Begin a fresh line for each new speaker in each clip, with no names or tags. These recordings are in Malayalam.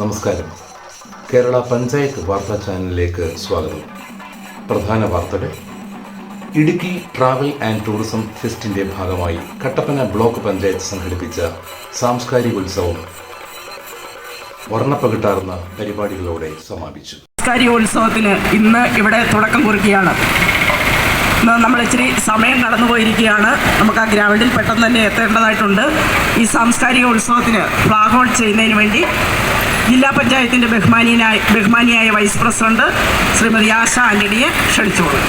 നമസ്കാരം. കേരള പഞ്ചായത്ത് വാർത്താ ചാനലിലേക്ക് സ്വാഗതം. പ്രധാന വാർത്തകൾ. ഇടുക്കി ട്രാവൽ ആൻഡ് ടൂറിസം ഫെസ്റ്റിന്റെ ഭാഗമായി കട്ടപ്പന ബ്ലോക്ക് പഞ്ചായത്ത് സംഘടിപ്പിച്ച സാംസ്കാരിക ഉത്സവം വർണപ്പകിട്ടാർന്ന പരിപാടികളോടെ സമാപിച്ചു.
സാംസ്കാരികോത്സവത്തിന് ഇന്ന് ഇവിടെ തുടക്കം കുറിക്കുകയാണ്. നമ്മൾ ഇച്ചിരി സമയം കടന്നു പോയിരിക്കുകയാണ് നമുക്ക് ആ ഗ്രൗണ്ടിൽ പെട്ടെന്ന് തന്നെ എത്തേണ്ടതായിട്ടുണ്ട്. ഈ സാംസ്കാരിക ഉത്സവത്തിന് ഫ്ലാഗ് ഓൺ ചെയ്യുന്നതിന് വേണ്ടി ജില്ലാ പഞ്ചായത്തിന്റെ ബഹുമാനിയനായ ബഹുമാനിയായ വൈസ് പ്രസിഡന്റ് ശ്രീമതി ആശ ആന്റണിയെ ക്ഷണിച്ചോളൂ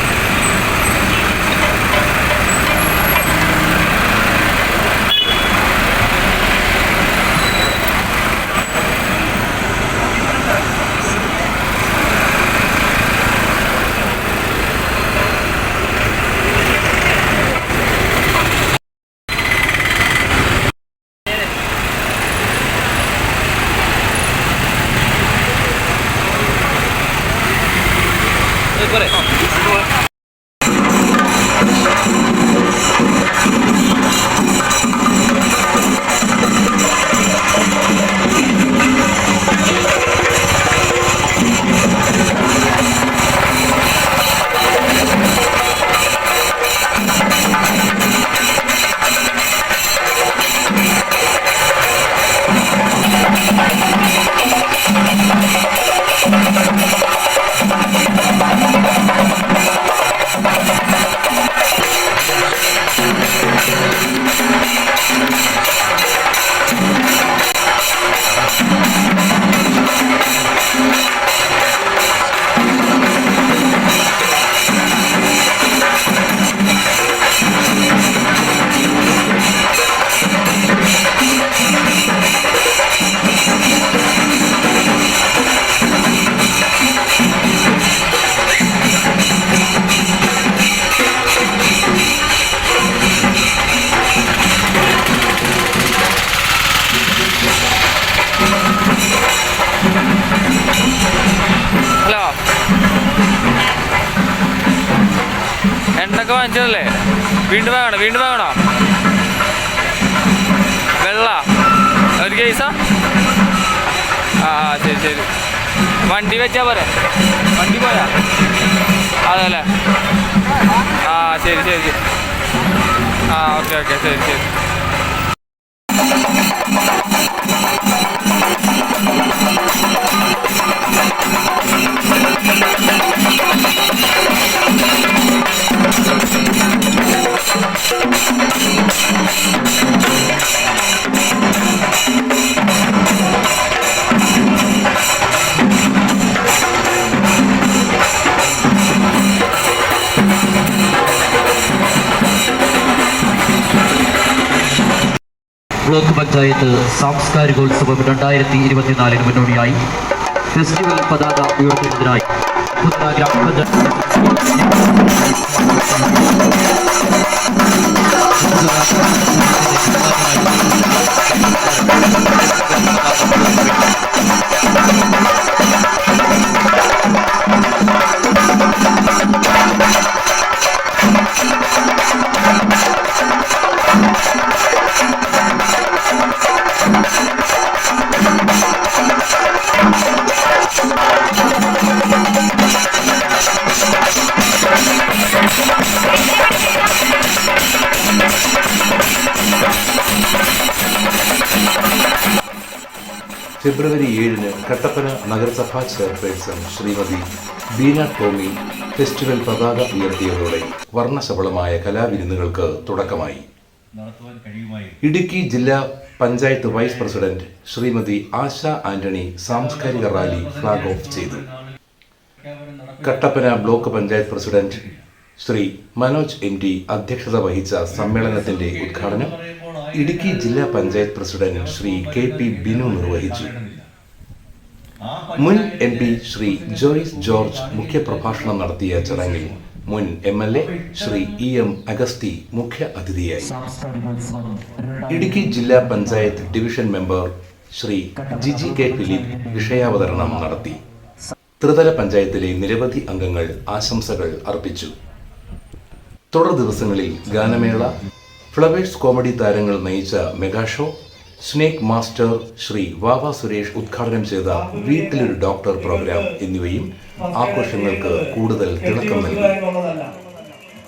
വാങ്ങിച്ചതല്ലേ വീണ്ടും വാങ്ങണം? വീണ്ടും വാങ്ങണോ? വെള്ള. ഒരു കേസാ ആ, ശരി ശരി. വണ്ടി വെച്ചാ പോരെ? വണ്ടി പോയാ അതല്ലേ? ആ ശരി ശരി ശരി. ആ ഓക്കെ ഓക്കെ ശരി ശരി.
ബ്ലോക്ക് പഞ്ചായത്ത് സാംസ്കാരികോത്സവം രണ്ടായിരത്തി ഇരുപത്തിനാലിന് മുന്നോടിയായി. ഫെസ്റ്റിവൽ പതാക ഉയർത്തുന്നതിനായി ഗ്രാമപഞ്ചായത്ത്
ഫെബ്രുവരി ഏഴിന് കട്ടപ്പന നഗരസഭാ ചെയർപേഴ്സൺ ശ്രീമതി ബീന ടോമി ഫെസ്റ്റിവൽ പതാക ഉയർത്തിയതോടെ വർണശബളമായ കലാവിരുന്നുകൾക്ക് തുടക്കമായി. ഇടുക്കി ജില്ലാ പഞ്ചായത്ത് വൈസ് പ്രസിഡന്റ് ശ്രീമതി ആശ ആന്റണി സാംസ്കാരിക റാലി ഫ്ളാഗ് ഓഫ് ചെയ്തു. Kattappana block panchayat president Shri Manoj M D അധ്യക്ഷത വഹിച്ച സമ്മേളനത്തിന്റെ ഉദ്ഘാടനം ഇടുക്കി ജില്ലാ panchayat president Shri K P Binu നിർവഹിച്ചു. മുൻ എം പി ശ്രീ ജോയിസ് ജോർജ് മുഖ്യപ്രഭാഷണം നടത്തിയ ചടങ്ങിൽ മുൻ M L A Shri E M Augusthy മുഖ്യ അതിഥിയായി. ഇടുക്കി ജില്ലാ panchayat division member Shri Jiji K Philip വിഷയാവതരണം നടത്തി. ത്രിതല പഞ്ചായത്തിലെ നിരവധി അംഗങ്ങൾ ആശംസകൾ അർപ്പിച്ചു. തുടർ ദിവസങ്ങളിൽ ഗാനമേള ഫ്ലവേഴ്സ് കോമഡി താരങ്ങൾ നയിച്ച mega show snake master Shri Vava Suresh ഉദ്ഘാടനം ചെയ്ത വീട്ടിലൊരു ഡോക്ടർ പ്രോഗ്രാം എന്നിവയും ആഘോഷങ്ങൾക്ക് കൂടുതൽ തിളക്കം നൽകി.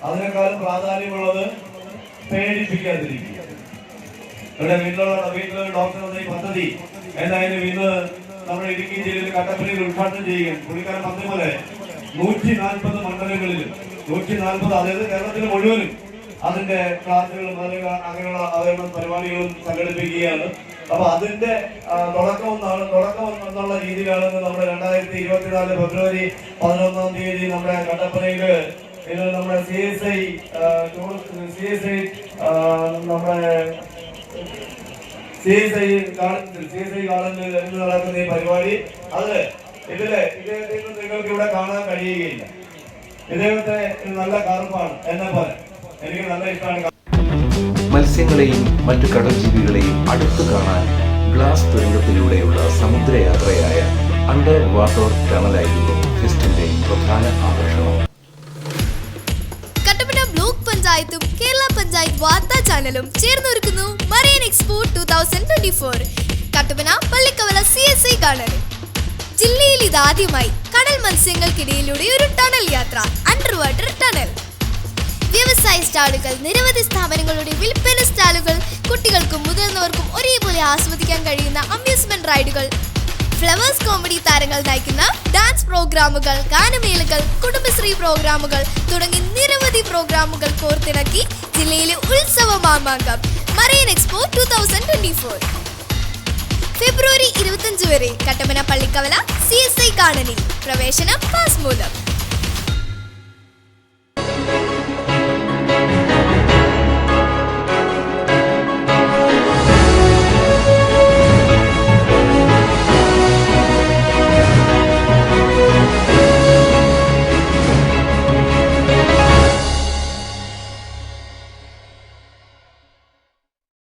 അതിനേക്കാളും പ്രാധാന്യമുള്ളത് പേടിപ്പിക്കാതിരിക്കുക. ഇവിടെ വീട്ടിലുള്ള ഡോക്ടർ എന്ന പദ്ധതി എന്തായാലും ഇന്ന് നമ്മുടെ ഇടുക്കി ജില്ലയിൽ കട്ടപ്പനയിൽ ഉദ്ഘാടനം ചെയ്യുകയും പുള്ളിക്കാരൻ പറഞ്ഞ പോലെ നൂറ്റി നാൽപ്പത് മണ്ഡലങ്ങളിലും നൂറ്റി നാൽപ്പത് അതായത് കേരളത്തിൽ മുഴുവനും അതിന്റെ ക്ലാസ്സുകളും അങ്ങനെയുള്ള അവയർനെസ് പരിപാടികളും സംഘടിപ്പിക്കുകയാണ്. അപ്പൊ അതിന്റെ ആ, തുടക്കം എന്നുള്ള രീതിയിലാണ് നമ്മുടെ രണ്ടായിരത്തി ഇരുപത്തിനാല് ഫെബ്രുവരി പതിനൊന്നാം തീയതി നമ്മുടെ കട്ടപ്പനയിൽ നമ്മുടെ C S I C S I നമ്മുടെ C S I garden C S I ഗാർഡനിൽ നടക്കുന്ന ഈ പരിപാടി. അത് ഇതിൽ ഇദ്ദേഹത്തെ നിങ്ങൾക്ക് ഇവിടെ കാണാൻ കഴിയുകയില്ല. ഇദ്ദേഹത്തെ നല്ല കറുപ്പാണ് എന്നെ പോലെ എനിക്ക് നല്ല ഇഷ്ടമാണ്
മത്സ്യങ്ങളെയും മറ്റു കടൽ ജീവികളെയും അടുത്തു കാണാൻ ഗ്ലാസ് തുരങ്കത്തിലൂടെയുള്ള സമുദ്രയാത്രയായ അണ്ടർ വാട്ടർ ടണലായിരുന്നു ഫെസ്റ്റിന്റെ പ്രധാന ആകർഷണം.
കട്ടപ്പന ബ്ലോക്ക് പഞ്ചായത്തും കേരള പഞ്ചായത്ത് വാർത്താ ചാനലും ചേർന്നൊരുക്കുന്നു marine expo two thousand twenty four Kattappana Pallikkavala C S I garden. ജില്ലയിൽ ഇതാദ്യമായി കടൽ മത്സ്യങ്ങൾക്കിടയിലൂടെ ഒരു ടണൽ യാത്ര അണ്ടർ വാട്ടർ ടണൽ. വ്യവസായ സ്റ്റാളുകൾ നിരവധി സ്ഥാപനങ്ങളുടെ വിൽപ്പന സ്റ്റാളുകൾ കുട്ടികൾക്കും മുതിർന്നവർക്കും ഒരേപോലെ ആസ്വദിക്കാൻ കഴിയുന്ന അമ്യൂസ്മെന്റ് റൈഡുകൾ ഫ്ലവേഴ്സ് കോമഡി താരങ്ങൾ നയിക്കുന്ന ഡാൻസ് പ്രോഗ്രാമുകൾ ഗാനമേളകൾ കുടുംബശ്രീ പ്രോഗ്രാമുകൾ തുടങ്ങി നിരവധി പ്രോഗ്രാമുകൾ കോർത്തിണക്കി ജില്ലയിലെ ഉത്സവ Mamankam marine expo two thousand twenty four ഫെബ്രുവരി ഇരുപത്തഞ്ച് വരെ Kattappana Pallikkavala C S I ഗാർഡനിൽ പ്രവേശനം പാസ് മൂലം.